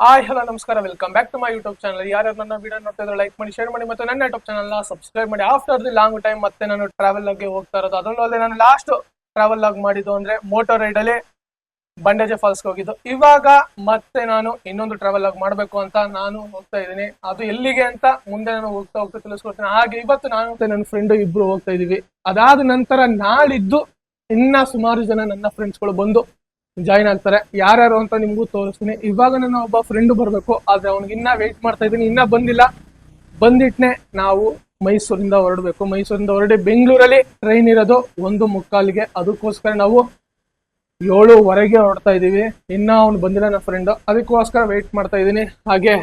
Hi, hello, ನಮಸ್ಕಾರ. Welcome back to my YouTube channel ಯಾರು ನನ್ನ ವಿಡಿಯೋ ನೋಡ್ತಾ ಇದ್ರೆ ಲೈಕ್ ಮಾಡಿ ಶೇರ್ ಮಾಡಿ ಮತ್ತೆ ನನ್ನ ಯೂಟ್ಯೂಬ್ ಚಾನಲ್ನ ಸಬ್ಸ್ಕ್ರೈಬ್ ಮಾಡಿ. ಆಫ್ಟರ್ ದಿ ಲಾಂಗ್ ಟೈಮ್ ಮತ್ತೆ ನಾನು ಟ್ರಾವೆಲ್ ಆಗಿ ಹೋಗ್ತಾ ಇರೋದು. ಅದರಲ್ಲೂ ಅಲ್ಲೇ ನಾನು ಲಾಸ್ಟ್ ಟ್ರಾವೆಲ್ ಆಗಿ ಮಾಡಿದ್ದು ಅಂದರೆ ಮೋಟೋ ರೈಡಲ್ಲಿ ಬಂಡೇಜೆ ಫಾಲ್ಸ್ಗೆ ಫಾಲ್ಸ್ ಹೋಗಿದ್ದು. ಇವಾಗ ಮತ್ತೆ ನಾನು ಇನ್ನೊಂದು ಟ್ರಾವೆಲ್ ಆಗಿ ಮಾಡಬೇಕು ಅಂತ ನಾನು ಹೋಗ್ತಾ ಇದ್ದೀನಿ. ಅದು ಎಲ್ಲಿಗೆ ಅಂತ ಮುಂದೆ ನಾನು ಹೋಗ್ತಾ ಹೋಗ್ತಾ ತಿಳಿಸ್ಕೊಡ್ತೀನಿ. ಹಾಗೆ ಇವತ್ತು ನಾನು ಮತ್ತೆ ನನ್ನ ಫ್ರೆಂಡ್ ಇಬ್ರು ಹೋಗ್ತಾ ಇದ್ದೀವಿ. ಅದಾದ ನಂತರ ನಾಳಿದ್ದು ಇನ್ನ ಸುಮಾರು ಜನ ನನ್ನ ಫ್ರೆಂಡ್ಸ್ಗಳು ಬಂದು ಜಾಯಿನ್ ಆಗ್ತಾರೆ. ಯಾರ್ಯಾರು ಅಂತ ನಿಮಗೂ ತೋರಿಸ್ತೀನಿ. ಇವಾಗ ನಾನು ಒಬ್ಬ ಫ್ರೆಂಡ್ ಬರಬೇಕು. ಆದ್ರೆ ಅವ್ನಿಗೆ ಇನ್ನ ವೇಟ್ ಮಾಡ್ತಾ ಇದ್ದೀನಿ. ಇನ್ನ ಬಂದಿಲ್ಲ. ಬಂದಿಟ್ನೆ ನಾವು ಮೈಸೂರಿಂದ ಹೊರಡಬೇಕು. ಮೈಸೂರಿಂದ ಹೊರಡಿ ಬೆಂಗಳೂರಲ್ಲಿ ಟ್ರೈನ್ ಇರೋದು ಒಂದು ಮುಕ್ಕಾಲಿಗೆ. ಅದಕ್ಕೋಸ್ಕರ ನಾವು ಏಳುವರೆಗೆ ಹೊರಡ್ತಾ ಇದ್ದೀವಿ. ಇನ್ನ ಅವ್ನು ಬಂದಿಲ್ಲ ನನ್ನ ಫ್ರೆಂಡು ಅದಕ್ಕೋಸ್ಕರ ವೇಟ್ ಮಾಡ್ತಾ ಇದ್ದೀನಿ. ಹಾಗೆ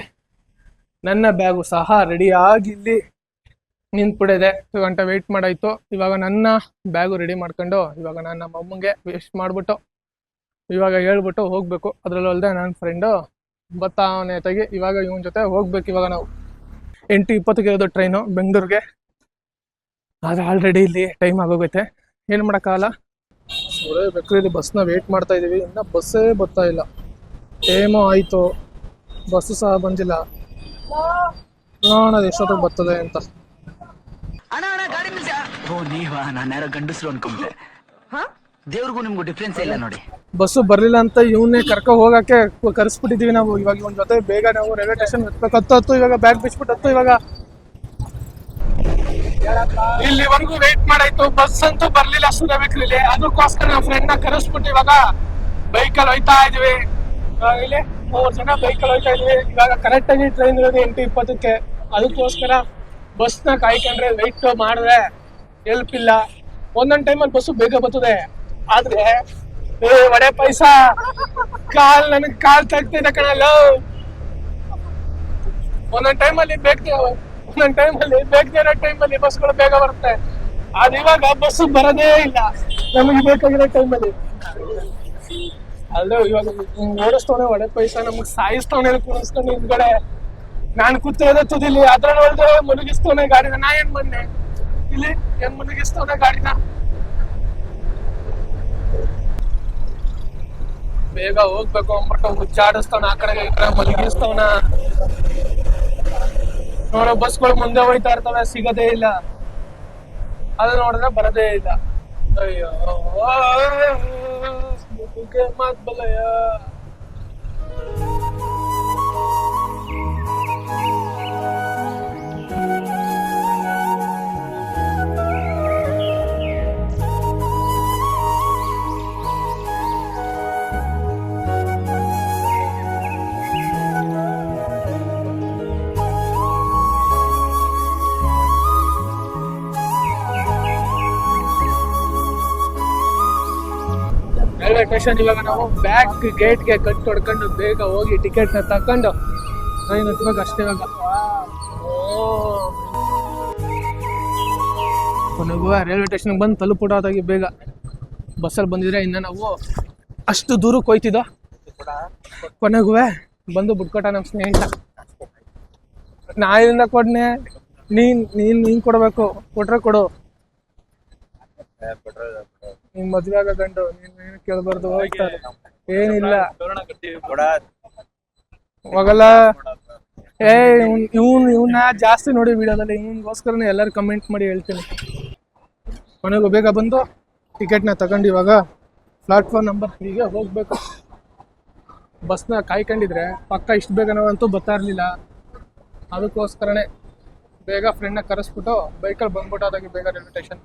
ನನ್ನ ಬ್ಯಾಗು ಸಹ ರೆಡಿ ಆಗಿ ಇಲ್ಲಿ ನಿಂತ್ಬಿಟ್ಟಿದೆ. ಗಂಟೆ ವೇಟ್ ಮಾಡಾಯ್ತು. ಇವಾಗ ನನ್ನ ಬ್ಯಾಗು ರೆಡಿ ಮಾಡ್ಕೊಂಡು ಇವಾಗ ನಾನು ನಮ್ಮ ಅಮ್ಮಂಗೆ ವೇಸ್ಟ್ ಮಾಡ್ಬಿಟ್ಟು ಇವಾಗ ಹೇಳ್ಬಿಟ್ಟು ಹೋಗ್ಬೇಕು. ಅದ್ರಲ್ಲೂ ಅಲ್ಲದೆ ನನ್ನ ಫ್ರೆಂಡು ಅವನೇ ತೆಗಿ ಇವಾಗ ಇವನ ಜೊತೆ ಹೋಗ್ಬೇಕು ಇವಾಗ ನಾವು. ಎಂಟು ಇಪ್ಪತ್ತಕ್ಕೆ ಇರೋದು ಟ್ರೈನು ಬೆಂಗಳೂರಿಗೆ. ಆದರೆ ಆಲ್ರೆಡಿ ಇಲ್ಲಿ ಟೈಮ್ ಆಗೋಗೈತೆ. ಏನು ಮಾಡೋಕ್ಕಾಗಲ್ಲ ಸುರೇಬೇಕು ಇಲ್ಲಿ ಬಸ್ನ ವೇಟ್ ಮಾಡ್ತಾ ಇದ್ದೀವಿ ಇನ್ನು ಬಸ್ಸೇ ಬರ್ತಾ ಇಲ್ಲ. ಟೈಮು ಆಯಿತು. ಬಸ್ಸು ಸಹ ಬಂದಿಲ್ಲ. ನೋಡೋದು ಎಷ್ಟೊತ್ತಿಗೆ ಬರ್ತದೆ ಅಂತ. ಅಣ್ಣ ಅಣ್ಣ ಗಾಡಿ ನಿಲ್ಸ ಓ ನೀವಾ? ನಾನು ಯಾರೋ ಗಂಡಸ್ರು ಅನ್ಕೊಂಡೆ. ದೇವ್ರಿಗೂ ನಿಮ್ಗೂ ಡಿಫ್ರೆನ್ಸ್ ಇಲ್ಲ ನೋಡಿ. ಬಸ್ಸು ಬರಲಿಲ್ಲ ಅಂತ ಇವನ್ನೇ ಕರ್ಕೊ ಹೋಗಕ್ಕೆ ಕರೆಸ್ಬಿಟ್ಟಿದೀವಿ ನಾವು. ಇವಾಗ ಇವನ್ ಜೊತೆ ಬೇಗ ನಾವು ರೈಲ್ವೆ ಸ್ಟೇಷನ್ ಹತ್ಬೇಕು ಹತ್ತು ಹತ್ತು ಇವಾಗ ಬ್ಯಾಗ್ ಬಿಚ್ಬಿಟ್ಟು ಹತ್ತು ಇವಾಗ. ಇಲ್ಲಿವರೆಗೂ ವೇಟ್ ಮಾಡಾಯ್ತು. ಬಸ್ ಅಂತೂ ಬರ್ಲಿಲ್ಲ ಸುರಬೇಕ್ರಿಲಿ ಅದಕ್ಕೋಸ್ಕರ ನಾವು ಫ್ರೆಂಡ್ನ ಕರೆಸ್ಬಿಟ್ಟು ಇವಾಗ ಬೈಕಲ್ಲಿ ಹೋಯ್ತಾ ಇದೀವಿ ಇಲ್ಲಿ ಮೂರು ಜನ ಬೈಕಲ್ಲಿ ಹೋಯ್ತಾ ಇದೀವಿ ಇವಾಗ ಕರೆಕ್ಟ್ ಆಗಿ ಟ್ರೈನ್ ಇರೋದು ಎಂಟು ಇಪ್ಪತ್ತಕ್ಕೆ. ಅದಕ್ಕೋಸ್ಕರ ಬಸ್ನ ಕಾಯ್ಕೊಂಡ್ರೆ ವೆಯ್ಟ್ ಮಾಡಿದ್ರೆ ಹೆಲ್ಪ್ ಇಲ್ಲ. ಒಂದೊಂದು ಟೈಮಲ್ಲಿ ಬಸ್ಸು ಬೇಗ ಬರ್ತದೆ. ಆದ್ರೆ, ಏ, ಒಡೆ ಪೈಸಾ. ಕಾಲ್ ನನಗ್ ಕಾಲ್ ತಗ್ತಿದೆ ಕಣಲ್ಲ ಒಂದೊಂದ್ ಟೈಮಲ್ಲಿ ಬೇಗ ಒಂದೊಂದ್ ಟೈಮಲ್ಲಿ ಬೇಗದೆ ಇರೋ ಟೈಮಲ್ಲಿ ಬಸ್ಗಳು ಬೇಗ ಬರುತ್ತೆ. ಆದ್ರೆ ಇವಾಗ ಬಸ್ ಬರೋದೇ ಇಲ್ಲ. ನಮಗೆ ಬೇಕಾಗಿರೋ ಟೈಮಲ್ಲಿ. ಅಲ್ಲೇ, ಇವಾಗ ನೋಡಿಸ್ತವನೆ ಒಡೆ ಪೈಸಾ, ನಮಗ್ ಸಾಯಿಸ್ತವನೆ ಕುಣಿಸ್ಕೊಂಡು ಹಿಂದ್ಗಡೆ. ನಾನ್ ಕೂತಿರೋದ ತುದಿಲಿ, ಅದ್ರಲ್ಲಿ ಒಳಗೆ ಮುಳುಗಿಸ್ತವನೆ ಗಾಡಿನ. ನಾ ಏನ್ ಬಂದೆ? ಇಲ್ಲಿ ಏನ್ ಮುಳುಗಿಸ್ತವನೆ ಗಾಡಿನ? ಬೇಗ ಹೋಗ್ಬೇಕು ಅಂದ್ಬಿಟ್ಟು ಹುಚ್ಚಾಡಿಸ್ತವನ ಆ ಕಡೆಗೆ ಈ ಕಡೆ ಮಲಗಿಸ್ತವನ. ನೋಡೋ, ಬಸ್ಗಳು ಮುಂದೆ ಹೋಯ್ತಾ ಇರ್ತವೆ, ಸಿಗದೇ ಇಲ್ಲ. ಅದು ನೋಡಿದ್ರೆ ಬರದೇ ಇಲ್ಲ. ಅಯ್ಯೋ ಮಾತು ಮಾತ್ ಬಲಯ. ಸ್ಟೇಷನ್ ಇವಾಗ ನಾವು ಬ್ಯಾಕ್ ಗೇಟ್ಗೆ ಕಟ್ ಹೊಡ್ಕೊಂಡು ಬೇಗ ಹೋಗಿ ಟಿಕೆಟ್ನ ತಕೊಂಡು ಟ್ರೈನ್ ಹತ್ಬೇಕು ಅಷ್ಟೇ ಇವಾಗ. ಕೊನೆಗೂ ರೈಲ್ವೆ ಸ್ಟೇಷನ್ಗೆ ಬಂದು ತಲುಪುಡೋದಾಗಿ ಬೇಗ ಬಸ್ಸಲ್ಲಿ ಬಂದಿದ್ರೆ ಇನ್ನು ನಾವು ಅಷ್ಟು ದೂರಕ್ಕೆ ಹೋಯ್ತಿದ್ದೋ ಕೊನೆಗೂ ಬಂದು ಬಿಟ್ಕೊಟ್ಟ ನಮ್ಮ ಸ್ನೇಹಿತ. ನಾ ಇದರಿಂದ ಕೊಡ್ನೆ, ನೀನ್ ನೀನ್ ನೀನ್ ಕೊಡ್ಬೇಕು, ಕೊಟ್ರೆ ಕೊಡು. ನಿಮ್ ಮದ್ವೆ ಆಗೋ ಗಂಡು, ನೀನ್ ಏನು ಕೇಳ್ಬಾರ್ದು ಹೋಗ್ತಾರೆ ಏನಿಲ್ಲ. ಹೋಗಲ್ಲ ಏ, ಇವ್ನ್ ಇವ್ನ್, ಇವ್ನ ಜಾಸ್ತಿ ನೋಡಿ ವಿಡಿಯೋದಲ್ಲಿ, ಇವನ್ಗೋಸ್ಕರನೇ ಎಲ್ಲರೂ ಕಮೆಂಟ್ ಮಾಡಿ ಹೇಳ್ತೀನಿ. ಕೊನೆಗೂ ಬೇಗ ಬಂದು ಟಿಕೆಟ್ನ ತಗೊಂಡು ಇವಾಗ ಪ್ಲಾಟ್ಫಾರ್ಮ್ ನಂಬರ್ ಹೀಗೆ ಹೋಗ್ಬೇಕು. ಬಸ್ನ ಕಾಯ್ಕೊಂಡಿದ್ರೆ ಪಕ್ಕ ಇಷ್ಟು ಬೇಗ ನಾವಂತೂ ಬರ್ತಾ ಇರಲಿಲ್ಲ. ಅದಕ್ಕೋಸ್ಕರನೇ ಬೇಗ ಫ್ರೆಂಡ್ನ ಕರೆಸ್ಬಿಟ್ಟು ಬೈಕಲ್ಲಿ ಬಂದ್ಬಿಟ್ಟು ಅದಾಗಿ ಬೇಗ ರೈಲ್ವೆ ಸ್ಟೇಷನ್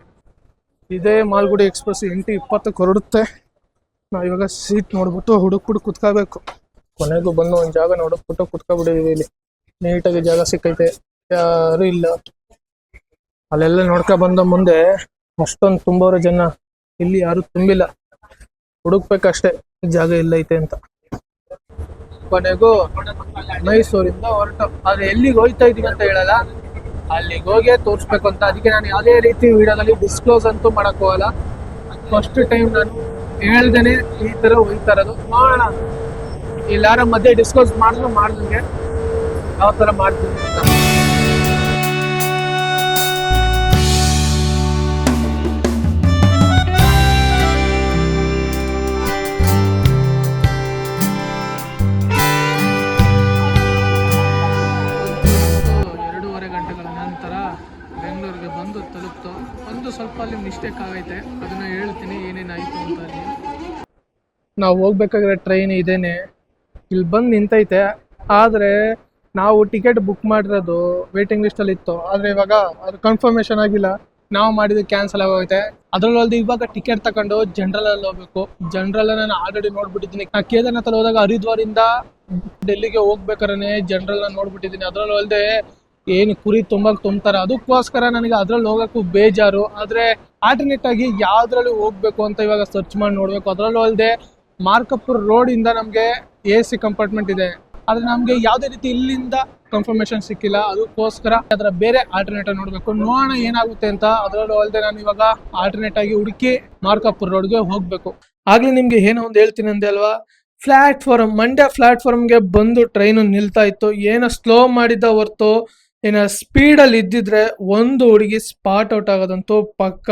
ಇದೇ ಮಾಲ್ಗುಡಿ ಎಕ್ಸ್ಪ್ರೆಸ್ ಎಂಟು ಇಪ್ಪತ್ತಕ್ಕೆ ಹೊರಡುತ್ತೆ. ನಾವು ಇವಾಗ ಸೀಟ್ ನೋಡ್ಬಿಟ್ಟು ಹುಡುಕ್ಬಿಟ್ಟು ಕುತ್ಕೋಬೇಕು. ಕೊನೆಗೂ ಬಂದು ಒಂದು ಜಾಗ ನೋಡಕ್ಬಿಟ್ಟು ಕುತ್ಕೊಬಿಟ್ಟಿದೀವಿ ಇಲ್ಲಿ. ನೀಟಾಗಿ ಜಾಗ ಸಿಕ್ಕೈತೆ. ಯಾರು ಇಲ್ಲ. ಅಲ್ಲೆಲ್ಲ ನೋಡ್ಕೊ ಬಂದ ಮುಂದೆ ಅಷ್ಟೊಂದು ತುಂಬೋರು ಜನ ಇಲ್ಲಿ ಯಾರು ತುಂಬಿಲ್ಲ. ಹುಡುಕ್ಬೇಕಷ್ಟೇ. ಜಾಗ ಎಲ್ಲೈತೆ ಅಂತ. ಕೊನೆಗೂ ಮೈಸೂರಿಂದ ಹೊರಟು. ಆದ್ರೆ ಎಲ್ಲಿಗೆ ಹೋಯ್ತಾ ಇದೀವಿ ಅಂತ ಹೇಳಲ್ಲ. ಅಲ್ಲಿಗೆ ಹೋಗಿ ತೋರಿಸ್ಬೇಕು ಅಂತ ಅದಕ್ಕೆ ನಾನು ಯಾವುದೇ ರೀತಿ ವಿಡಿಯೋದಲ್ಲಿ ಡಿಸ್ಕ್ಲೋಸ್ ಅಂತೂ ಮಾಡಕ್ ಹೋಗಲ್ಲ. ಫಸ್ಟ್ ಟೈಮ್ ನಾನು ಹೇಳ್ದೇನೆ ಈ ತರ ಹೋಗ್ತಾ ಇರೋದು. ನೋಡೋಣ. ಇಲ್ಲಾರ ಮಧ್ಯೆ ಡಿಸ್ಕ್ಲೋಸ್ ಮಾಡಿದ್ರು ಮಾಡಿದಂಗೆ. ಯಾವ ತರ ಮಾಡ್ತೀನಿ ಅಂತ. ಸ್ವಲ್ಪ ಅಲ್ಲಿ ಮಿಸ್ಟೇಕ್ ಆಗೈತೆ. ಅದನ್ನ ಹೇಳ್ತೀನಿ, ಏನೇನಾಯ್ತು ಅಂತ ಅಲ್ಲಿ. ನಾವು ಹೋಗ್ಬೇಕಾಗಿರೋ ಟ್ರೈನ್ ಇದೇನೆ. ಇಲ್ಲಿ ಬಂದು ನಿಂತೈತೆ. ಆದರೆ ನಾವು ಟಿಕೆಟ್ ಬುಕ್ ಮಾಡಿರೋದು ವೇಟಿಂಗ್ ಲಿಸ್ಟಲ್ಲಿ ಇತ್ತು. ಆದರೆ ಇವಾಗ ಅದು ಕನ್ಫರ್ಮೇಷನ್ ಆಗಿಲ್ಲ. ನಾವು ಮಾಡಿದ್ದು ಕ್ಯಾನ್ಸಲ್ ಆಗೋಯ್ತೆ ಅದ್ರಲ್ಲಿ ಅಲ್ದೆ ಇವಾಗ ಟಿಕೆಟ್ ತಗೊಂಡು ಜನರಲ್ ಅಲ್ಲಿ ಹೋಗ್ಬೇಕು. ಜನರಲ್ ನಾನು ಆಲ್ರೆಡಿ ನೋಡ್ಬಿಟ್ಟಿದ್ದೀನಿ. ನಾ ಕೇದಾರ್ನಾಥ್ ಹೋದಾಗ ಹರಿದ್ವಾರಿಂದ ಡೆಲ್ಲಿಗೆ ಜನರಲ್ ನೋಡ್ಬಿಟ್ಟಿದ್ದೀನಿ. ಅದ್ರಲ್ಲೂ ಅಲ್ದೆ ಏನು ಕುರಿ ತುಂಬಾ ತುಂಬ್ತಾರೆ. ಅದಕ್ಕೋಸ್ಕರ ನನಗೆ ಅದ್ರಲ್ಲಿ ಹೋಗಕ್ಕೂ ಬೇಜಾರು. ಆದ್ರೆ ಆಲ್ಟರ್ನೇಟ್ ಆಗಿ ಯಾವ್ದ್ರಲ್ಲಿ ಹೋಗ್ಬೇಕು ಅಂತ ಇವಾಗ ಸರ್ಚ್ ಮಾಡಿ ನೋಡಬೇಕು. ಅದ್ರಲ್ಲೂ ಅಲ್ಲದೆ ಮಾರ್ಕಪುರ್ ರೋಡ್ ಇಂದ ನಮ್ಗೆ ಎ ಸಿ ಕಂಪಾರ್ಟ್ಮೆಂಟ್ ಇದೆ. ಆದ್ರೆ ನಮ್ಗೆ ಯಾವುದೇ ರೀತಿ ಇಲ್ಲಿಂದ ಕನ್ಫರ್ಮೇಶನ್ ಸಿಕ್ಕಿಲ್ಲ. ಅದಕ್ಕೋಸ್ಕರ ಅದರ ಬೇರೆ ಆಲ್ಟರ್ನೇಟ್ ನೋಡ್ಬೇಕು. ನೋಡೋಣ ಏನಾಗುತ್ತೆ ಅಂತ ಅದರಲ್ಲೂ ಅಲ್ಲದೆ ನಾನು ಇವಾಗ ಆಲ್ಟರ್ನೇಟ್ ಆಗಿ ಹುಡುಕಿ ಮಾರ್ಕಪುರ್ ರೋಡ್ಗೆ ಹೋಗಬೇಕು. ಆಗ್ಲಿ ನಿಮ್ಗೆ ಏನೋ ಒಂದು ಹೇಳ್ತೀನಿ ಅಂದೆ ಅಲ್ವಾ? ಪ್ಲಾಟ್ಫಾರ್ಮ್ ಮಂಡ್ಯ ಪ್ಲಾಟ್ಫಾರ್ಮ್ಗೆ ಬಂದು ಟ್ರೈನು ನಿಲ್ತಾ ಇತ್ತು. ಏನೋ ಸ್ಲೋ ಮಾಡಿದ್ದ ಹೊರ್ತು ಏನೋ ಸ್ಪೀಡಲ್ಲಿ ಇದ್ದಿದ್ರೆ ಒಂದು ಹುಡುಗಿ ಸ್ಪಾಟ್ ಔಟ್ ಆಗೋದಂತೂ ಪಕ್ಕ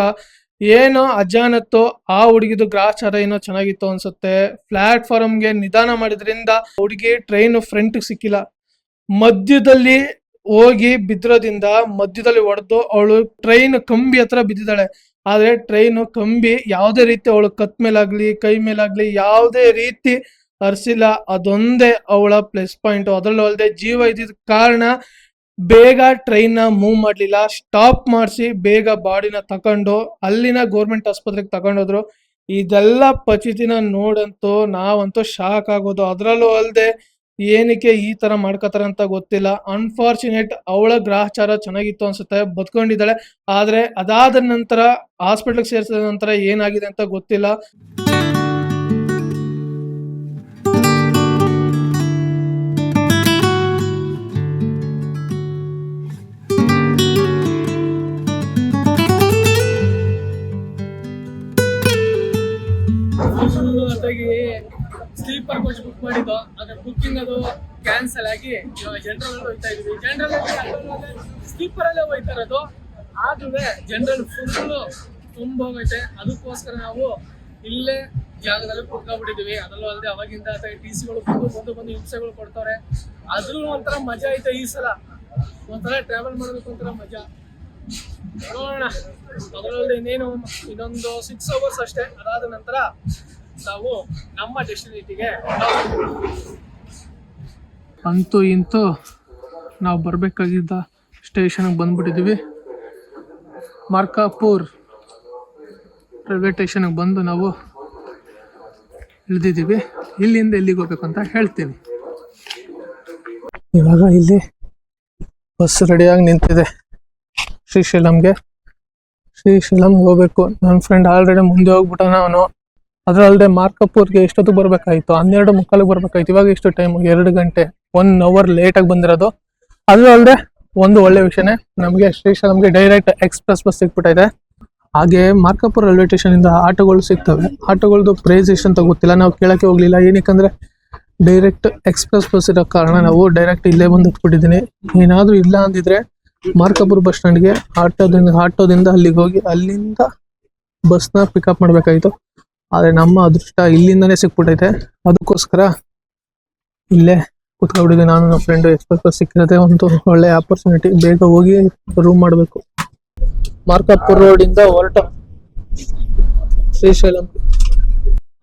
ಏನೋ ಅಜಾನತ್ತೋ ಆ ಹುಡುಗಿದು ಗ್ರಾಚಾರ ಏನೋ ಚೆನ್ನಾಗಿತ್ತು ಅನ್ಸುತ್ತೆ. ಪ್ಲಾಟ್ಫಾರ್ಮ್ಗೆ ನಿಧಾನ ಮಾಡಿದ್ರಿಂದ ಹುಡುಗಿ ಟ್ರೈನ್ ಫ್ರಂಟ್ ಸಿಕ್ಕಿಲ್ಲ. ಮಧ್ಯದಲ್ಲಿ ಹೋಗಿ ಬಿದ್ದಿರೋದ್ರಿಂದ ಮಧ್ಯದಲ್ಲಿ ಹೊಡೆದು ಅವಳು ಟ್ರೈನ್ ಕಂಬಿ ಹತ್ರ ಬಿದ್ದಿದ್ದಾಳೆ. ಆದ್ರೆ ಟ್ರೈನ್ ಕಂಬಿ ಯಾವುದೇ ರೀತಿ ಅವಳು ಕತ್ ಮೇಲಾಗ್ಲಿ, ಕೈ ಮೇಲಾಗ್ಲಿ ಯಾವುದೇ ರೀತಿ ಹರಿಸಿಲ್ಲ ಅದೊಂದೇ ಅವಳ ಪ್ಲಸ್ ಪಾಯಿಂಟ್ ಅದರಲ್ಲೂ ಅಲ್ಲದೆ ಜೀವ ಇದ್ದಿದ ಕಾರಣ ಬೇಗ ಟ್ರೈನ್ನ ಮೂವ್ ಮಾಡ್ಲಿಲ್ಲ. ಸ್ಟಾಪ್ ಮಾಡಿಸಿ ಬೇಗ ಬಾಡಿನ ತಕೊಂಡು ಅಲ್ಲಿನ ಗೌರ್ಮೆಂಟ್ ಆಸ್ಪತ್ರೆಗೆ ತಗೊಂಡೋದ್ರು. ಇದೆಲ್ಲ ಪಚಿತಿನ ನೋಡಂತೂ ನಾವಂತೂ ಶಾಕ್ ಆಗೋದು. ಅದರಲ್ಲೂ ಅಲ್ಲದೆ ಏನಕ್ಕೆ ಈ ತರ ಮಾಡ್ಕೋತಾರೆ ಅಂತ ಗೊತ್ತಿಲ್ಲ. ಅನ್ಫಾರ್ಚುನೇಟ್ ಅವಳ ಗ್ರಹಚಾರ ಚೆನ್ನಾಗಿತ್ತು ಅನ್ಸುತ್ತೆ. ಬದುಕೊಂಡಿದ್ದಾಳೆ. ಆದ್ರೆ ಅದಾದ ನಂತರ ಹಾಸ್ಪಿಟಲ್ಗೆ ಸೇರಿಸಿದ ನಂತರ ಏನಾಗಿದೆ ಅಂತ ಗೊತ್ತಿಲ್ಲ. ಕೋಚ್ ಬುಕ್ ಮಾಡಿದ್ದು ಅದ್ರ ಬುಕ್ಕಿಂಗ್ ಅದು ಕ್ಯಾನ್ಸಲ್ ಆಗಿ ಜನರಲ್ ಹೋಯ್ತಾ ಇದೀವಿ ಜನರಲ್ ಸ್ಲೀಪರ್ ಅಲ್ಲೇ ಹೋಯ್ತಾ ಇರೋದು. ಆದ್ರೆ ಜನರಲ್ ಫುಲ್ ತುಂಬ ಹೋಗೈತೆ ಅದಕ್ಕೋಸ್ಕರ ನಾವು ಇಲ್ಲೇ ಜಾಗದಲ್ಲಿ ಕುತ್ಕೊಂಡ್ಬಿಟ್ಟಿದೀವಿ ಅದಲ್ಲೂ ಅಲ್ಲದೆ ಅವಾಗಿಂದ ಟಿ ಸಿಗಳು ಬಂದು ಬಂದು ಬಂದು ಹಿಂಸೆಗಳು ಕೊಡ್ತಾರೆ ಅದ್ರೂ ಒಂಥರ ಮಜಾ ಐತೆ ಈ ಸಲ. ಒಂಥರ ಟ್ರಾವೆಲ್ ಮಾಡೋದಕ್ಕೆ ಒಂಥರ ಮಜಾ. ನೋಡೋಣ. ಅದರಲ್ಲದೆ ಇನ್ನೇನು, ಇನ್ನೊಂದು ಸಿಕ್ಸ್ ಅವರ್ಸ್ ಅಷ್ಟೇ. ಅದಾದ ನಂತರ ನಾವು ನಮ್ಮ ಡೆಸ್ಟಿನೇಟಿಗೆ ಅಂತೂ ಇಂತೂ ನಾವು ಬರಬೇಕಾಗಿದ್ದ ಸ್ಟೇಷನ್ಗೆ ಬಂದ್ಬಿಟ್ಟಿದ್ದೀವಿ ಮಾರ್ಕಾಪುರ್ ರೈಲ್ವೆ ಸ್ಟೇಷನ್ಗೆ ಬಂದು ನಾವು ಇಳಿದಿದ್ದೀವಿ. ಇಲ್ಲಿಂದ ಎಲ್ಲಿಗೆ ಹೋಗ್ಬೇಕು ಅಂತ ಹೇಳ್ತೀನಿ. ಇವಾಗ ಇಲ್ಲಿ ಬಸ್ ರೆಡಿಯಾಗಿ ನಿಂತಿದೆ. ಶ್ರೀಶೈಲಂಗೆ. ಶ್ರೀಶೈಲಂಗೆ ಹೋಗ್ಬೇಕು. ನನ್ನ ಫ್ರೆಂಡ್ ಆಲ್ರೆಡಿ ಮುಂದೆ ಹೋಗ್ಬಿಟ್ಟಾನ ಅವನು. ಅದರಲ್ಲದೆ ಮಾರ್ಕಪುರ್ಗೆ ಎಷ್ಟೊತ್ತು ಬರಬೇಕಾಯ್ತು? ಹನ್ನೆರಡು ಮುಕ್ಕಾಲಿಗೆ ಬರಬೇಕಾಯ್ತು. ಇವಾಗ ಎಷ್ಟು ಟೈಮ್ ಎರಡು ಗಂಟೆ. ಒನ್ ಅವರ್ ಲೇಟಾಗಿ ಬಂದಿರೋದು. ಅದರಲ್ಲದೆ ಒಂದು ಒಳ್ಳೆ ವಿಷಯನೇ. ನಮಗೆ ಶ್ರೀಶೈಲಂಗೆ ಡೈರೆಕ್ಟ್ ಎಕ್ಸ್ಪ್ರೆಸ್ ಬಸ್ ಸಿಕ್ಬಿಟ್ಟಿದೆ. ಹಾಗೆ ಮಾರ್ಕಪುರ ರೈಲ್ವೆ ಸ್ಟೇಷನ್ ಇಂದ ಆಟೋಗಳು ಸಿಗ್ತವೆ. ಆಟೋಗಳದ್ದು ಪ್ರೈಸ್ ಎಷ್ಟು ಅಂತ ಗೊತ್ತಿಲ್ಲ. ನಾವು ಕೇಳೋಕ್ಕೆ ಹೋಗ್ಲಿಲ್ಲ. ಏನಕ್ಕಂದ್ರೆ ಡೈರೆಕ್ಟ್ ಎಕ್ಸ್ಪ್ರೆಸ್ ಬಸ್ ಇರೋ ಕಾರಣ ನಾವು ಡೈರೆಕ್ಟ್ ಇಲ್ಲೇ ಬಂದು ಹತ್ಬಿಟ್ಟಿದ್ದೀನಿ ಏನಾದರೂ ಇಲ್ಲ ಅಂದಿದ್ರೆ ಮಾರ್ಕಪುರ ಬಸ್ ಸ್ಟ್ಯಾಂಡ್ಗೆ ಆಟೋದಿಂದ ಆಟೋದಿಂದ ಅಲ್ಲಿಗೆ ಹೋಗಿ ಅಲ್ಲಿಂದ ಬಸ್ನ ಪಿಕಪ್ ಮಾಡ್ಬೇಕಾಯ್ತು. ಆದ್ರೆ ನಮ್ಮ ಅದೃಷ್ಟ ಇಲ್ಲಿಂದಲೇ ಸಿಕ್ಬಿಟ್ಟೈತೆ. ಅದಕ್ಕೋಸ್ಕರ ಇಲ್ಲೇ ಕುತ್ಕೊಂಡ್ಬಿಟ್ಟಿದ್ದೆ ನಾನು, ನಮ್ಮ ಫ್ರೆಂಡ್ ಎಕ್ಸ್ಪ್ರೆಸ್ ಬಸ್ ಸಿಕ್ಕಿರೋದೇ ಒಂದು ಒಳ್ಳೆ ಆಪರ್ಚುನಿಟಿ ಬೇಗ ಹೋಗಿ ರೂಮ್ ಮಾಡಬೇಕು. ಮಾರ್ಕಾಪುರ್ ರೋಡಿಂದ ಹೊರಟ. ಶ್ರೀಶೈಲಂ.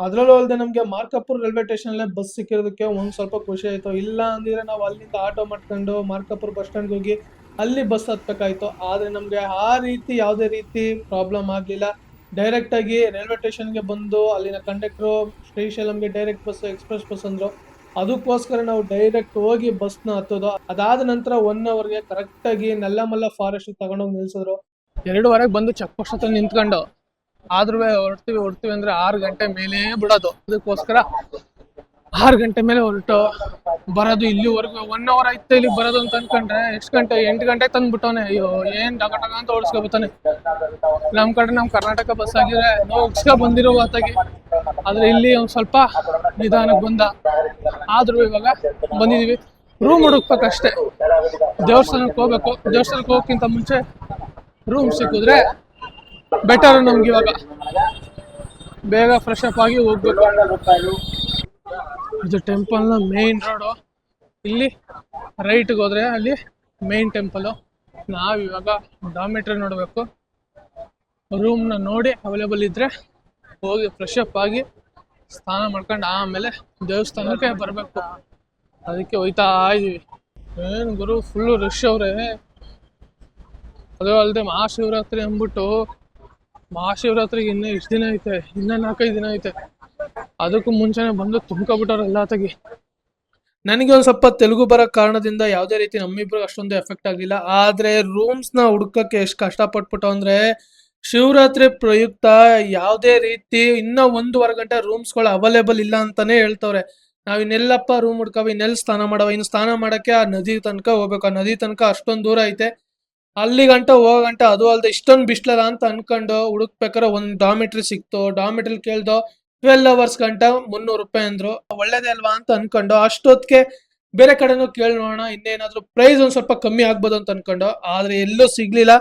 ಅದರಲ್ಲೂ ಅಲ್ಲದೆ ನಮಗೆ ಮಾರ್ಕಾಪುರ್ ರೈಲ್ವೆ ಸ್ಟೇಷನ್ ಅಲ್ಲೇ ಬಸ್ ಸಿಕ್ಕಿರೋದಕ್ಕೆ ಒಂದು ಸ್ವಲ್ಪ ಖುಷಿ ಆಯಿತು. ಇಲ್ಲ ಅಂದಿದ್ರೆ ನಾವು ಅಲ್ಲಿಂದ ಆಟೋ ಮಾಡ್ಕೊಂಡು ಮಾರ್ಕಾಪುರ್ ಬಸ್ ಸ್ಟ್ಯಾಂಡ್ಗೆ ಹೋಗಿ ಅಲ್ಲಿ ಬಸ್ ಹತ್ಬೇಕಾಯ್ತು ಆದರೆ ನಮಗೆ ಆ ರೀತಿ ಯಾವುದೇ ರೀತಿ ಪ್ರಾಬ್ಲಮ್ ಆಗ್ಲಿಲ್ಲ. ಡೈರೆಕ್ಟ್ ಆಗಿ ರೈಲ್ವೆ ಸ್ಟೇಷನ್ಗೆ ಬಂದು ಅಲ್ಲಿನ ಕಂಡಕ್ಟ್ರು ಶ್ರೀಶೈಲಂಗೆ ಡೈರೆಕ್ಟ್ ಬಸ್ ಎಕ್ಸ್ಪ್ರೆಸ್ ಬಸ್ ಅಂದ್ರು. ಅದಕ್ಕೋಸ್ಕರ ನಾವು ಡೈರೆಕ್ಟ್ ಹೋಗಿ ಬಸ್ನ ಹತ್ತೋದು. ಅದಾದ ನಂತರ ಒನ್ ಅವರ್ಗೆ ಕರೆಕ್ಟ್ ಆಗಿ ನಲ್ಲಮಲ್ಲ ಫಾರೆಸ್ಟ್ ತಗೊಂಡೋಗಿ ನಿಲ್ಸಿದ್ರು. ಎರಡೂವರೆಗೆ ಬಂದು ಚೆಕ್ ಪೋಸ್ಟ್ ಹತ್ರ ನಿಂತ್ಕೊಂಡು. ಆದ್ರೂ ಹೊರಡ್ತೀವಿ ಹೊರಡ್ತೀವಿ ಅಂದ್ರೆ ಆರು ಗಂಟೆ ಮೇಲೆ ಬಿಡೋದು. ಅದಕ್ಕೋಸ್ಕರ ಆರು ಗಂಟೆ ಮೇಲೆ ಹೊರಟು. ಬರೋದು ಇಲ್ಲಿವರೆಗೂ ಒನ್ ಅವರ್ ಆಯ್ತು ಇಲ್ಲಿ ಬರೋದು ಅಂತ ಅನ್ಕೊಂಡ್ರೆ ಎಷ್ಟು ಗಂಟೆ? ಎಂಟು ಗಂಟೆಗೆ ತಂದ್ಬಿಟ್ಟವನೆ. ಅಯ್ಯೋ, ಏನ್ ಡಗ ಡಗ ಅಂತ ಓಡಿಸ್ಕೊಬತ್ತಾನೆ ನಮ್ ಕಡೆ ನಮ್ ಕರ್ನಾಟಕ ಬಸ್ ಆಗಿದ್ರೆ ನಾವು ಬಂದಿರೋ ಹೊತ್ತಾಗಿ ಆದ್ರೆ ಇಲ್ಲಿ ಒಂದ್ ಸ್ವಲ್ಪ ನಿಧಾನಕ್ಕೆ ಬಂದ. ಆದ್ರೂ ಇವಾಗ ಬಂದಿದೀವಿ. ರೂಮ್ ಹುಡುಕ್ಬೇಕಷ್ಟೇ. ದೇವಸ್ಥಾನಕ್ಕೆ ಹೋಗ್ಬೇಕು. ದೇವಸ್ಥಾನಕ್ಕೆ ಹೋಗೋಕ್ಕಿಂತ ಮುಂಚೆ ರೂಮ್ ಸಿಕ್ಕಿದ್ರೆ ಬೆಟರ್ ನಮ್ಗೆ ಇವಾಗ. ಬೇಗ ಫ್ರೆಶ್ ಅಪ್ ಆಗಿ ಹೋಗ್ಬೇಕು. ಇದು ಟೆಂಪಲ್ನ ಮೇನ್ ರೋಡು ಇಲ್ಲಿ ರೈಟ್ಗೆ ಹೋದ್ರೆ ಅಲ್ಲಿ ಮೇನ್ ಟೆಂಪಲು ನಾವಿವಾಗ ಡಾಮೆಟ್ರಿ ನೋಡಬೇಕು. ರೂಮ್ನ ನೋಡಿ ಅವೈಲೇಬಲ್ ಇದ್ರೆ ಹೋಗಿ ಫ್ರೆಶ್ ಅಪ್ ಆಗಿ ಸ್ನಾನ ಮಾಡ್ಕೊಂಡು ಆಮೇಲೆ ದೇವಸ್ಥಾನಕ್ಕೆ ಬರಬೇಕು. ಅದಕ್ಕೆ ಹೋಯ್ತಾ ಇದೀವಿ. ಏನು ಗುರು ಫುಲ್ಲು ರಶ್ ಅವ್ರೆ. ಅದು ಅಲ್ಲದೆ ಮಹಾಶಿವರಾತ್ರಿ ಅಂದ್ಬಿಟ್ಟು ಮಹಾಶಿವರಾತ್ರಿಗೆ ಇನ್ನೂ ಇಷ್ಟು ದಿನ ಐತೆ. ಇನ್ನೂ ನಾಲ್ಕೈದು ದಿನ ಐತೆ. ಅದಕ್ಕೂ ಮುಂಚೆನೆ ಬಂದು ತುಂಬ್ಕೊಬಿಟ್ಟವ್ರು ಎಲ್ಲ ತೆಗಿ ನನಗೆ ಒಂದು ಸ್ವಲ್ಪ ತೆಲುಗು ಬರೋ ಕಾರಣದಿಂದ ಯಾವುದೇ ರೀತಿ ನಮ್ಮಿಬ್ರು ಅಷ್ಟೊಂದು ಎಫೆಕ್ಟ್ ಆಗಲಿಲ್ಲ. ಆದ್ರೆ ರೂಮ್ಸ್ನ ಹುಡ್ಕಕ್ಕೆ ಎಷ್ಟು ಕಷ್ಟಪಟ್ಬಿಟ್ಟು ಅಂದರೆ, ಶಿವರಾತ್ರಿ ಪ್ರಯುಕ್ತ ಯಾವುದೇ ರೀತಿ ಇನ್ನ ಒಂದೂವರೆ ಗಂಟೆ ರೂಮ್ಸ್ಗಳು ಅವೈಲೇಬಲ್ ಇಲ್ಲ ಅಂತಾನೆ ಹೇಳ್ತವ್ರೆ. ನಾವು ಇನ್ನೆಲ್ಲಪ್ಪ ರೂಮ್ ಹುಡ್ಕವ ಇನ್ನೆಲ್ಲಿ ಸ್ನಾನ ಮಾಡವ, ಇನ್ನು ಸ್ನಾನ ಮಾಡೋಕ್ಕೆ ಆ ನದಿ ತನಕ ಹೋಗ್ಬೇಕು. ಆ ನದಿ ತನಕ ಅಷ್ಟೊಂದು ದೂರ ಐತೆ. ಅಲ್ಲಿ ಗಂಟ ಹೋಗೋ ಗಂಟ ಅದು ಅಲ್ಲದೆ ಇಷ್ಟೊಂದು ಬಿಸ್ಲಲ್ಲ ಅಂತ ಅನ್ಕೊಂಡು ಹುಡುಕ್ಬೇಕಾರೆ ಒಂದು ಡಾಮಿಟ್ರಿ ಸಿಕ್ತು. ಡಾಮಿಟ್ರಿ ಕೇಳ್ದೋ ಟ್ವೆಲ್ ಅವರ್ಸ್ ಗಂಟ ಮುನ್ನೂರು ರೂಪಾಯಿ ಅಂದ್ರು. ಒಳ್ಳೇದೇ ಅಲ್ವಾ ಅಂತ ಅನ್ಕೊಂಡು ಅಷ್ಟೊತ್ತಿಗೆ ಬೇರೆ ಕಡೆನೂ ಕೇಳಿ ನೋಡೋಣ, ಇನ್ನೇನಾದ್ರೂ ಪ್ರೈಸ್ ಒಂದ್ ಸ್ವಲ್ಪ ಕಮ್ಮಿ ಆಗ್ಬೋದು ಅಂತ ಅನ್ಕೊಂಡು, ಆದ್ರೆ ಎಲ್ಲೂ ಸಿಗ್ಲಿಲ್ಲ.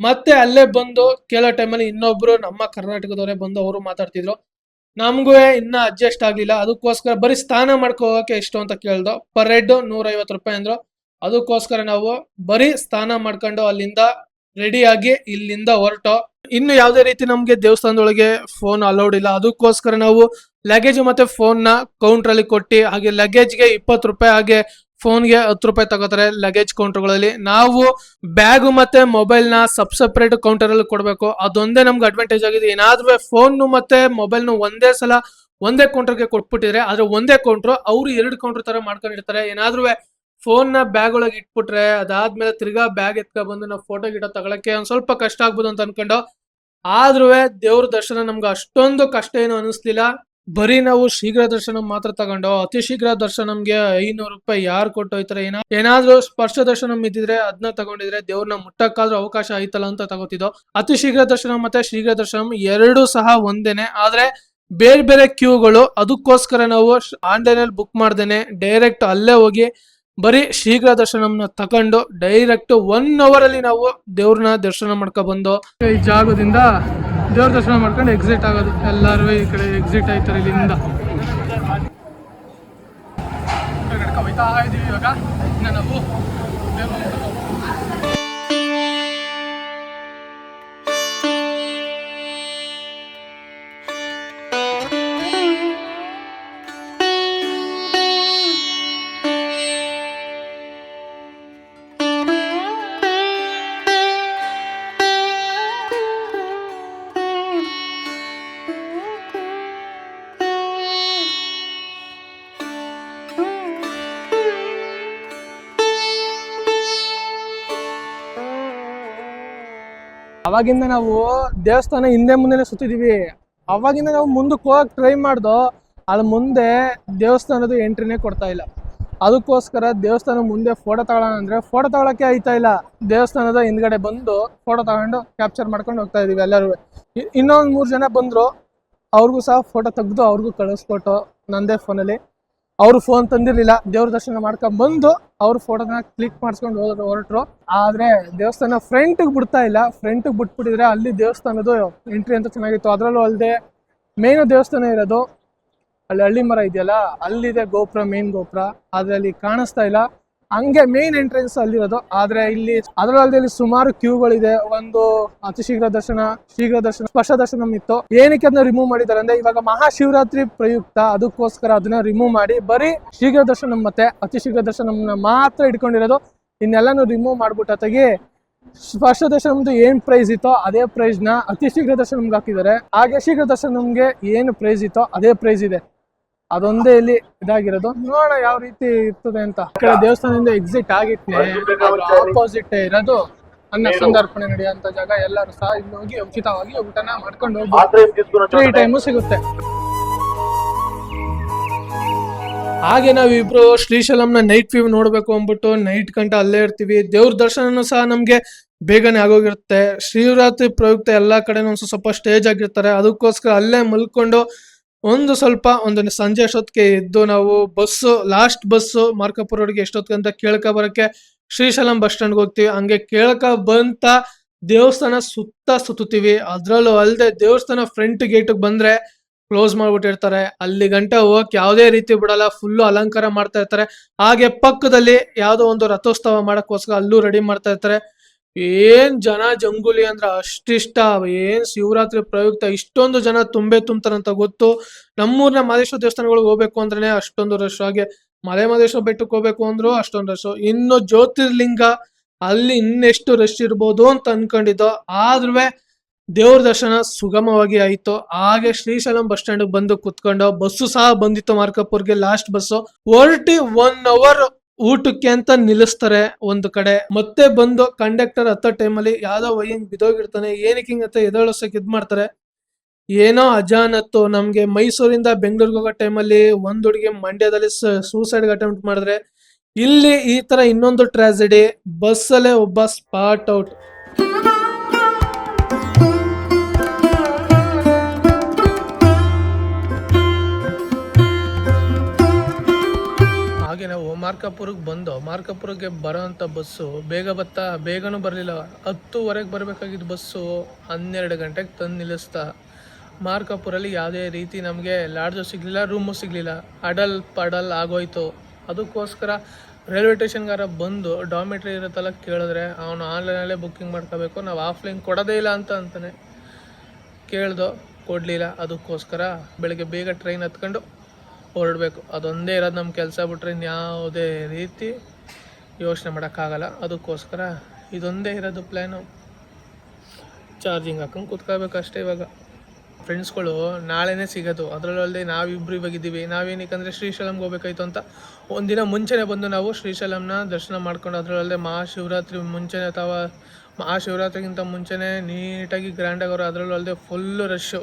ಮತ್ತೆ ಅಲ್ಲೇ ಬಂದು ಕೇಳೋ ಟೈಮಲ್ಲಿ ಇನ್ನೊಬ್ರು ನಮ್ಮ ಕರ್ನಾಟಕದವರೇ ಬಂದು ಅವರು ಮಾತಾಡ್ತಿದ್ರು. ನಮಗೂ ಇನ್ನ ಅಡ್ಜಸ್ಟ್ ಆಗ್ಲಿಲ್ಲ. ಅದಕ್ಕೋಸ್ಕರ ಬರೀ ಸ್ನಾನ ಹೋಗಕ್ಕೆ ಎಷ್ಟು ಅಂತ ಕೇಳ್ದು ಪರ್ ಹೆಡ್ ನೂರ ಐವತ್ತು ರೂಪಾಯಿ ಅಂದ್ರು. ಅದಕ್ಕೋಸ್ಕರ ನಾವು ಬರೀ ಸ್ನಾನ ಮಾಡ್ಕೊಂಡು ಅಲ್ಲಿಂದ ರೆಡಿ ಆಗಿ ಇಲ್ಲಿಂದ ಹೊರಟು. ಇನ್ನು ಯಾವುದೇ ರೀತಿ ನಮಗೆ ದೇವಸ್ಥಾನದೊಳಗೆ ಫೋನ್ ಅಲೌಡ್ ಇಲ್ಲ. ಅದಕ್ಕೋಸ್ಕರ ನಾವು ಲಗೇಜ್ ಮತ್ತೆ ಫೋನ್ನ ಕೌಂಟರ್ ಅಲ್ಲಿ ಕೊಟ್ಟು, ಹಾಗೆ ಲಗೇಜ್ಗೆ ಇಪ್ಪತ್ತು ರೂಪಾಯಿ, ಹಾಗೆ ಫೋನ್ಗೆ ಹತ್ತು ರೂಪಾಯಿ ತಗೋತಾರೆ ಲಗೇಜ್ ಕೌಂಟರ್ಗಳಲ್ಲಿ. ನಾವು ಬ್ಯಾಗು ಮತ್ತೆ ಮೊಬೈಲ್ನ ಸಬ್ ಸಪ್ರೇಟ್ ಕೌಂಟರ್ ಅಲ್ಲಿ ಕೊಡಬೇಕು. ಅದೊಂದೇ ನಮ್ಗೆ ಅಡ್ವಾಂಟೇಜ್ ಆಗಿದೆ. ಏನಾದ್ರೂ ಫೋನ್ ಮತ್ತೆ ಮೊಬೈಲ್ ನು ಒಂದೇ ಸಲ ಒಂದೇ ಕೌಂಟರ್ಗೆ ಕೊಟ್ಬಿಟ್ಟಿದ್ರೆ, ಆದ್ರೆ ಒಂದೇ ಕೌಂಟರ್ ಅವ್ರು ಎರಡು ಕೌಂಟರ್ ತರ ಮಾಡ್ಕೊಂಡಿರ್ತಾರೆ. ಏನಾದ್ರೂ ಫೋನ್ನ ಬ್ಯಾಗ್ ಒಳಗೆ ಇಟ್ಬಿಟ್ರೆ ಅದಾದ್ಮೇಲೆ ತಿರ್ಗಾ ಬ್ಯಾಗ್ ಎತ್ಕ ಬಂದು ನಾವು ಫೋಟೋ ಗಿಟೋ ತಗೊಳಕ್ಕೆ ಒಂದ್ ಸ್ವಲ್ಪ ಕಷ್ಟ ಆಗ್ಬೋದು ಅಂತ ಅನ್ಕೊಂಡು ಆದ್ರೂ ದೇವ್ರ ದರ್ಶನ ನಮ್ಗೆ ಅಷ್ಟೊಂದು ಕಷ್ಟ ಏನು ಅನಿಸ್ಲಿಲ್ಲ. ಬರೀ ನಾವು ಶೀಘ್ರ ದರ್ಶನ ಮಾತ್ರ ತಗೊಂಡು, ಅತಿ ಶೀಘ್ರ ದರ್ಶನಂಗೆ ಐನೂರು ರೂಪಾಯಿ ಯಾರು ಕೊಟ್ಟು ಹೋಯ್ತಾರೆ ಏನ ಏನಾದ್ರೂ ಸ್ಪರ್ಶ ದರ್ಶನ ಇದ್ದಿದ್ರೆ ಅದನ್ನ ತಗೊಂಡಿದ್ರೆ ದೇವ್ರನ್ನ ಮುಟ್ಟಕ್ಕಾದ್ರೂ ಅವಕಾಶ ಆಯ್ತಲ್ಲ ಅಂತ ತಗೋತಿದ್ದೋ. ಅತಿ ಶೀಘ್ರ ದರ್ಶನ ಮತ್ತೆ ಶೀಘ್ರ ದರ್ಶನಂ ಎರಡು ಸಹ ಒಂದೇನೆ. ಆದ್ರೆ ಬೇರೆ ಬೇರೆ ಕ್ಯೂಗಳು ಅದಕ್ಕೋಸ್ಕರ ನಾವು ಆನ್ಲೈನ್ ಅಲ್ಲಿ ಬುಕ್ ಮಾಡ್ದೇನೆ. ಡೈರೆಕ್ಟ್ ಅಲ್ಲೇ ಹೋಗಿ ಬರೀ ಶೀಘ್ರ ದರ್ಶನಂನ ತಕೊಂಡು ಡೈರೆಕ್ಟ್ ಒನ್ ಅವರ್ ಅಲ್ಲಿ ನಾವು ದೇವ್ರನ್ನ ದರ್ಶನ ಮಾಡ್ಕೊ ಬಂದು ಈ ಜಾಗದಿಂದ ದೇವ್ರ ದರ್ಶನ ಮಾಡ್ಕೊಂಡು ಎಕ್ಸಿಟ್ ಆಗೋದು. ಎಲ್ಲರೂ ಈ ಕಡೆ ಎಕ್ಸಿಟ್ ಆಯ್ತಾರೆ ಇಲ್ಲಿಂದ. ಇವಾಗ. ನಾವು ಅವಾಗಿಂದ ನಾವು ದೇವಸ್ಥಾನ ಹಿಂದೆ ಮುಂದೆನೆ ಸುತ್ತಿದೀವಿ. ಅವಾಗಿಂದ ನಾವು ಮುಂದಕ್ಕೆ ಹೋಗಕ್ಕೆ ಟ್ರೈ ಮಾಡ್ದೋ, ಅದು ಮುಂದೆ ದೇವಸ್ಥಾನದ ಎಂಟ್ರಿನೇ ಕೊಡ್ತಾ ಇಲ್ಲ. ಅದಕ್ಕೋಸ್ಕರ ದೇವಸ್ಥಾನ ಮುಂದೆ ಫೋಟೋ ತಗೊಳ್ಳೋಣ ಅಂದ್ರೆ ಫೋಟೋ ತಗೊಳಕ್ಕೆ ಆಯ್ತಾ ಇಲ್ಲ. ದೇವಸ್ಥಾನದ ಹಿಂದ್ಗಡೆ ಬಂದು ಫೋಟೋ ತಗೊಂಡು ಕ್ಯಾಪ್ಚರ್ ಮಾಡ್ಕೊಂಡು ಹೋಗ್ತಾ ಇದೀವಿ ಎಲ್ಲರೂ. ಇನ್ನೊಂದ್ ಮೂರ್ ಜನ ಬಂದ್ರು. ಅವ್ರಿಗೂ ಸಹ ಫೋಟೋ ತೆಗ್ದು ಅವ್ರಿಗೂ ಕಳಿಸ್ಕೊಟ್ಟು ನಂದೇ ಫೋನಲ್ಲಿ ಅವ್ರು ಫೋನ್ ತಂದಿರಲಿಲ್ಲ, ದೇವ್ರ ದರ್ಶನ ಮಾಡ್ಕೊಂಡ್ ಬಂದು ಅವ್ರ ಫೋಟೋನ ಕ್ಲಿಕ್ ಮಾಡಿಸ್ಕೊಂಡು ಹೋದ್ರು ಹೊರಟ್ರು. ಆದ್ರೆ ದೇವಸ್ಥಾನ ಫ್ರಂಟ್ ಬಿಡ್ತಾ ಇಲ್ಲ. ಫ್ರಂಟ್ ಬಿಟ್ಬಿಟ್ಟಿದ್ರೆ ಅಲ್ಲಿ ದೇವಸ್ಥಾನದ ಎಂಟ್ರಿ ಅಂತ ಚೆನ್ನಾಗಿತ್ತು. ಅದರಲ್ಲೂ ಅಲ್ಲದೆ ಮೇನ್ ದೇವಸ್ಥಾನ ಇರೋದು, ಅಲ್ಲಿ ಹಳ್ಳಿ ಮರ ಇದೆಯಲ್ಲ, ಅಲ್ಲಿದೆ ಗೋಪುರ ಮೇನ್ ಗೋಪುರ. ಆದ್ರೆ ಅಲ್ಲಿ ಕಾಣಿಸ್ತಾ ಇಲ್ಲ. ಹಂಗೆ ಮೇನ್ ಎಂಟ್ರೆನ್ಸ್ ಅಲ್ಲಿರೋದು. ಆದ್ರೆ ಇಲ್ಲಿ ಅದರಲ್ಲದೆ ಇಲ್ಲಿ ಸುಮಾರು ಕ್ಯೂಗಳಿದೆ ಒಂದು ಅತಿ ಶೀಘ್ರ ದರ್ಶನ ಶೀಘ್ರ ದರ್ಶನ, ಸ್ಪರ್ಶ ದರ್ಶನ ಇತ್ತು. ಏನಕ್ಕೆ ಅದನ್ನ ರಿಮೂವ್ ಮಾಡಿದ್ದಾರೆ ಅಂದ್ರೆ ಇವಾಗ ಮಹಾಶಿವರಾತ್ರಿ ಪ್ರಯುಕ್ತ, ಅದಕ್ಕೋಸ್ಕರ ಅದನ್ನ ರಿಮೂವ್ ಮಾಡಿ ಬರೀ ಶೀಘ್ರ ದರ್ಶನ ಮತ್ತೆ ಅತಿ ಶೀಘ್ರ ದರ್ಶನ ಮಾತ್ರ ಇಟ್ಕೊಂಡಿರೋದು ಇನ್ನೆಲ್ಲಾನು ರಿಮೂವ್ ಮಾಡ್ಬಿಟ್ಟ ತೆಗಿ ಸ್ಪರ್ಶ ದರ್ಶನಮ್ದು ಏನ್ ಪ್ರೈಸ್ ಇತ್ತೋ ಅದೇ ಪ್ರೈಸ್ನ ಅತಿ ಶೀಘ್ರ ದರ್ಶನ ಹಾಕಿದ್ದಾರೆ. ಹಾಗೆ ಶೀಘ್ರ ದರ್ಶನಮ್ಗೆ ಏನು ಪ್ರೈಸ್ ಇತ್ತೋ ಅದೇ ಪ್ರೈಸ್ ಇದೆ. ಅದೊಂದೇ ಇಲ್ಲಿ ಇದಾಗಿರೋದು. ನೋಡೋಣ ಯಾವ ರೀತಿ ಇರ್ತದೆ ಅಂತ. ಕಡೆ ದೇವಸ್ಥಾನದಿಂದ ಎಕ್ಸಿಟ್ ಆಗಿಟ್ನೆ ಆಪೋಸಿಟ್ ಇರೋದು. ಅನ್ನ ಸಂದರ್ಪಣೆ ನಡೆಯುವಂತ ಜಾಗ ಎಲ್ಲರೂ ಸಹ ಇಲ್ಲಿ ಹೋಗಿ ಉಚಿತವಾಗಿ ಊಟನ ಮಾಡ್ಕೊಂಡು ಹೋಗ್ಬೋದು ಫ್ರೀ ಟೈಮು ಸಿಗುತ್ತೆ. ಹಾಗೆ ನಾವಿಬ್ರು ಶ್ರೀಶೈಲಂನ ನೈಟ್ ವ್ಯೂ ನೋಡ್ಬೇಕು ಅಂದ್ಬಿಟ್ಟು ನೈಟ್ ಗಂಟ ಅಲ್ಲೇ ಇರ್ತೀವಿ. ದೇವ್ರ ದರ್ಶನನೂ ಸಹ ನಮ್ಗೆ ಬೇಗನೆ ಆಗೋಗಿರುತ್ತೆ. ಶಿವರಾತ್ರಿ ಪ್ರಯುಕ್ತ ಎಲ್ಲಾ ಕಡೆ ಒಂದ್ ಸ್ವಲ್ಪ ಸ್ಟೇಜ್ ಆಗಿರ್ತಾರೆ. ಅದಕ್ಕೋಸ್ಕರ ಅಲ್ಲೇ ಮಲ್ಕೊಂಡು ಒಂದು ಸ್ವಲ್ಪ ಒಂದು ಸಂಜೆ ಅಷ್ಟೊತ್ತಿಗೆ ಎದ್ದು ನಾವು ಬಸ್ಸು ಲಾಸ್ಟ್ ಬಸ್ಸು ಮಾರ್ಕಪುರ ರೋಡ್ಗೆ ಎಷ್ಟೊತ್ತಿಗೆ ಅಂತ ಕೇಳ್ಕ ಬರಕ್ಕೆ ಶ್ರೀಶೈಲಂ ಬಸ್ ಸ್ಟ್ಯಾಂಡ್ಗೆ ಹೋಗ್ತೀವಿ. ಹಂಗೆ ಕೇಳ್ಕ ಬಂತ ದೇವಸ್ಥಾನ ಸುತ್ತ ಸುತ್ತೀವಿ ಅದ್ರಲ್ಲೂ ಅಲ್ಲದೆ ದೇವಸ್ಥಾನ ಫ್ರಂಟ್ ಗೇಟಿಗೆ ಬಂದ್ರೆ ಕ್ಲೋಸ್ ಮಾಡ್ಬಿಟ್ಟಿರ್ತಾರೆ. ಅಲ್ಲಿ ಗಂಟೆ ಹೋಗಕ್ ಯಾವುದೇ ರೀತಿ ಬಿಡಲ್ಲ ಫುಲ್ಲು ಅಲಂಕಾರ ಮಾಡ್ತಾ ಇರ್ತಾರೆ. ಹಾಗೆ ಪಕ್ಕದಲ್ಲಿ ಯಾವುದೋ ಒಂದು ರಥೋತ್ಸವ ಮಾಡಕ್ಕೋಸ್ಕರ ಅಲ್ಲೂ ರೆಡಿ ಮಾಡ್ತಾ ಇರ್ತಾರೆ. ಏನ್ ಜನ ಜಂಗುಲಿ ಅಂದ್ರೆ ಅಷ್ಟಿಷ್ಟ, ಏನ್ ಶಿವರಾತ್ರಿ ಪ್ರಯುಕ್ತ, ಇಷ್ಟೊಂದು ಜನ ತುಂಬೆ ತುಂಬ್ತಾರಂತ ಗೊತ್ತು. ನಮ್ಮೂರ್ನ ಮಹದೇಶ್ವರ ದೇವಸ್ಥಾನಗಳಿಗೆ ಹೋಗ್ಬೇಕು ಅಂದ್ರೆ ಅಷ್ಟೊಂದು ರಶ್ ಹಾಗೆ ಮಲೆ ಮಹದೇಶ್ವರ ಬೆಟ್ಟಕ್ಕೆ ಹೋಗ್ಬೇಕು ಅಂದ್ರು ಅಷ್ಟೊಂದು ರಶ್ ಇನ್ನು ಜ್ಯೋತಿರ್ಲಿಂಗ, ಅಲ್ಲಿ ಇನ್ನೆಷ್ಟು ರಶ್ ಇರ್ಬೋದು ಅಂತ ಅನ್ಕೊಂಡಿದ್ದೋ. ಆದ್ರೂ ದೇವ್ರ ದರ್ಶನ ಸುಗಮವಾಗಿ ಆಯ್ತು. ಹಾಗೆ ಶ್ರೀಶೈಲಂ ಬಸ್ ಸ್ಟ್ಯಾಂಡ್ ಬಂದು ಕುತ್ಕೊಂಡು, ಬಸ್ಸು ಸಹ ಬಂದಿತ್ತು ಮಾರ್ಕಪುರ್ಗೆ ಲಾಸ್ಟ್ ಬಸ್ಸು. ಹೊರಟಿ ಒನ್ ಅವರ್ ಊಟಕ್ಕೆ ಅಂತ ನಿಲ್ಲಿಸ್ತಾರೆ ಒಂದು ಕಡೆ. ಮತ್ತೆ ಬಂದು ಕಂಡಕ್ಟರ್ ಹತ್ತೋ ಟೈಮಲ್ಲಿ ಯಾವ್ದೋ ಹಿಂಗ್ ಬಿದೋಗಿರ್ತಾನೆ ಏನಕ್ಕೆ ಹಿಂಗತ್ತ ಎದೋಳಸಕ್ ಇದ್ ಮಾಡ್ತಾರೆ. ಏನೋ ಅಜಾನತ್ತು. ನಮ್ಗೆ ಮೈಸೂರಿಂದ ಬೆಂಗಳೂರಿಗೆ ಹೋಗೋ ಟೈಮಲ್ಲಿ ಒಂದ್ ಹುಡುಗಿ ಮಂಡ್ಯದಲ್ಲಿ ಸೂಸೈಡ್ ಅಟೆಂಪ್ಟ್ ಮಾಡಿದ್ರೆ, ಇಲ್ಲಿ ಈ ತರ ಇನ್ನೊಂದು ಟ್ರಾಜಿಡಿ ಬಸ್ಸಲ್ಲೇ ಒಬ್ಬ ಸ್ಪಾಟ್ ಔಟ್ ಮಾರ್ಕಾಪುರಕ್ಕೆ ಬಂದು, ಮಾರ್ಕಾಪುರಕ್ಕೆ ಬರೋಂಥ ಬಸ್ಸು ಬೇಗ ಬತ್ತಾ, ಬೇಗನೂ ಬರಲಿಲ್ಲ. ಹತ್ತುವರೆಗೆ ಬರಬೇಕಾಗಿದ್ದ ಬಸ್ಸು ಹನ್ನೆರಡು ಗಂಟೆಗೆ ತಂದು ನಿಲ್ಲಿಸ್ತಾ, ಮಾರ್ಕಾಪುರಲ್ಲಿ ಯಾವುದೇ ರೀತಿ ನಮಗೆ ಲಾಡ್ಜು ಸಿಗಲಿಲ್ಲ, ರೂಮು ಸಿಗಲಿಲ್ಲ. ಅಡಲ್ ಪಡಲ್ ಆಗೋಯ್ತು. ಅದಕ್ಕೋಸ್ಕರ ರೈಲ್ವೆ ಸ್ಟೇಷನ್ಗಾರ ಬಂದು ಡಾಮೆಟ್ರಿ ಇರುತ್ತಲ್ಲ ಕೇಳಿದ್ರೆ, ಅವನು ಆನ್ಲೈನಲ್ಲೇ ಬುಕ್ಕಿಂಗ್ ಮಾಡ್ಕೋಬೇಕು, ನಾವು ಆಫ್ಲೈನ್ ಕೊಡೋದೇ ಇಲ್ಲ ಅಂತ ಅಂತಾನೆ ಕೇಳ್ದೋ ಕೊಡಲಿಲ್ಲ. ಅದಕ್ಕೋಸ್ಕರ ಬೆಳಗ್ಗೆ ಬೇಗ ಟ್ರೈನ್ ಹತ್ಕೊಂಡು ಹೊರಡಬೇಕು. ಅದೊಂದೇ ಇರೋದು ನಮ್ಮ ಕೆಲಸ ಬಿಟ್ಟರೆ ಇನ್ಯಾವುದೇ ರೀತಿ ಯೋಚನೆ ಮಾಡೋಕ್ಕಾಗಲ್ಲ. ಅದಕ್ಕೋಸ್ಕರ ಇದೊಂದೇ ಇರೋದು ಪ್ಲ್ಯಾನು ಚಾರ್ಜಿಂಗ್ ಹಾಕೊಂಡು ಕೂತ್ಕೋಬೇಕಷ್ಟೇ ಇವಾಗ. ಫ್ರೆಂಡ್ಸ್ಗಳು ನಾಳೆನೇ ಸಿಗೋದು. ಅದರಲ್ಲದೆ ನಾವಿಬ್ರು ಇವಾಗಿದ್ದೀವಿ ನಾವೇನಕ್ಕಂದರೆ ಶ್ರೀಶೈಲಮ್ಗೆ ಹೋಗ್ಬೇಕಾಯ್ತು ಅಂತ ಒಂದಿನ ಮುಂಚೆನೇ ಬಂದು ನಾವು ಶ್ರೀಶೈಲಂನ ದರ್ಶನ ಮಾಡ್ಕೊಂಡು ಅದರಲ್ಲದೆ ಮಹಾಶಿವರಾತ್ರಿ ಮುಂಚೆನೇ ಅಥವಾ ಮಹಾಶಿವರಾತ್ರಿಗಿಂತ ಮುಂಚೆನೇ ನೀಟಾಗಿ ಗ್ರ್ಯಾಂಡಾಗಿ ಅವರು ಅದರಲ್ಲೂ ಅಲ್ಲದೆ ಫುಲ್ಲು ರಶ್ಶು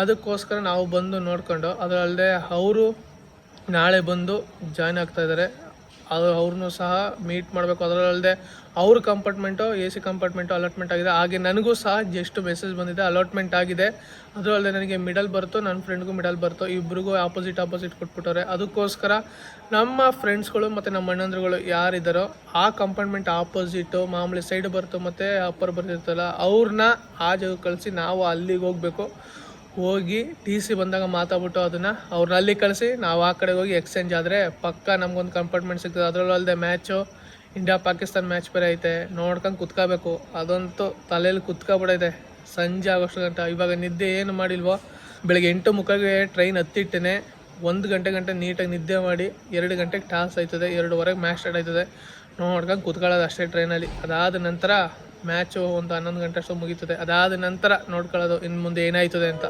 ಅದಕ್ಕೋಸ್ಕರ ನಾವು ಬಂದು ನೋಡ್ಕೊಂಡು, ಅದರಲ್ಲದೆ ಅವರು ನಾಳೆ ಬಂದು ಜಾಯ್ನ್ ಆಗ್ತಾ ಇದ್ದಾರೆ ಅದು ಅವ್ರನ್ನೂ ಸಹ ಮೀಟ್ ಮಾಡಬೇಕು. ಅದರಲ್ಲದೆ ಅವ್ರ compartment A C compartment allotment ಆಗಿದೆ. ಹಾಗೆ ನನಗೂ ಸಹ ಜಸ್ಟ್ ಮೆಸೇಜ್ ಬಂದಿದೆ. ಅಲಾಟ್ಮೆಂಟ್ ಆಗಿದೆ. ಅದರಲ್ಲದೆ ನನಗೆ ಮಿಡಲ್ ಬರ್ತು, ನನ್ನ ಫ್ರೆಂಡ್ಗೂ ಮಿಡಲ್ ಬರ್ತು. ಇಬ್ರಿಗೂ ಆಪೋಸಿಟ್ ಆಪೋಸಿಟ್ ಕೊಟ್ಬಿಟ್ಟವ್ರೆ. ಅದಕ್ಕೋಸ್ಕರ ನಮ್ಮ ಫ್ರೆಂಡ್ಸ್ಗಳು ಮತ್ತು ನಮ್ಮ ಅಣ್ಣಂದ್ರುಗಳು ಯಾರಿದ್ದಾರೋ ಆ ಕಂಪಾರ್ಟ್ಮೆಂಟ್ ಆಪೋಸಿಟು ಮಾಮೂಲಿ ಸೈಡ್ ಬರ್ತು ಮತ್ತು ಅಪ್ಪರ್ ಬರ್ತಿರ್ತಲ್ಲ ಅವ್ರನ್ನ ಆ ಜಾಗಕ್ಕೆ ಕಳಿಸಿ ನಾವು ಅಲ್ಲಿಗೆ ಹೋಗಬೇಕು. ಹೋಗಿ ಟಿ ಸಿ ಬಂದಾಗ ಮಾತಾಡ್ಬಿಟ್ಟು ಅದನ್ನು ಅವ್ರನ್ನ ಅಲ್ಲಿ ಕಳಿಸಿ, ನಾವು ಆ ಕಡೆಗೆ ಹೋಗಿ ಎಕ್ಸ್ಚೇಂಜ್ ಆದರೆ ಪಕ್ಕ ನಮ್ಗೊಂದು ಕಂಪಾರ್ಟ್ಮೆಂಟ್ ಸಿಗ್ತದೆ. ಅದರಲ್ಲೂ ಅಲ್ಲದೆ ಮ್ಯಾಚು ಇಂಡಿಯಾ ಪಾಕಿಸ್ತಾನ ಮ್ಯಾಚ್ ಬೇರೆ ಐತೆ. ನೋಡ್ಕೊಂಡು ಕುತ್ಕೋಬೇಕು. ಅದಂತೂ ತಲೆಯಲ್ಲಿ ಕುತ್ಕೊಬಿಡೈತೆ ಸಂಜೆ ಆಗೋಷ್ಟು ಗಂಟೆ. ಇವಾಗ ನಿದ್ದೆ ಏನು ಮಾಡಿಲ್ವೋ? ಬೆಳಗ್ಗೆ ಎಂಟು ಮುಖಕ್ಕೆ ಟ್ರೈನ್ ಹತ್ತಿಟ್ಟೇನೆ ಒಂದು ಗಂಟೆ ಗಂಟೆ ನೀಟಾಗಿ ನಿದ್ದೆ ಮಾಡಿ ಎರಡು ಗಂಟೆಗೆ ಟಾಸ್ ಆಯ್ತದೆ. ಎರಡುವರೆಗೆ ಮ್ಯಾಚ್ ಸ್ಟಾರ್ಟ್ ಆಯ್ತದೆ. ನೋಡ್ಕೊಂಡು ಕುತ್ಕೊಳ್ಳೋದು ಅಷ್ಟೇ ಟ್ರೈನಲ್ಲಿ ಅದಾದ ನಂತರ ಮ್ಯಾಚು ಒಂದು ಹನ್ನೊಂದು ಗಂಟೆ ಅಷ್ಟು ಮುಗೀತದೆ. ಅದಾದ ನಂತರ ನೋಡ್ಕೊಳ್ಳೋದು ಇನ್ನು ಮುಂದೆ ಏನಾಯ್ತದೆ ಅಂತ.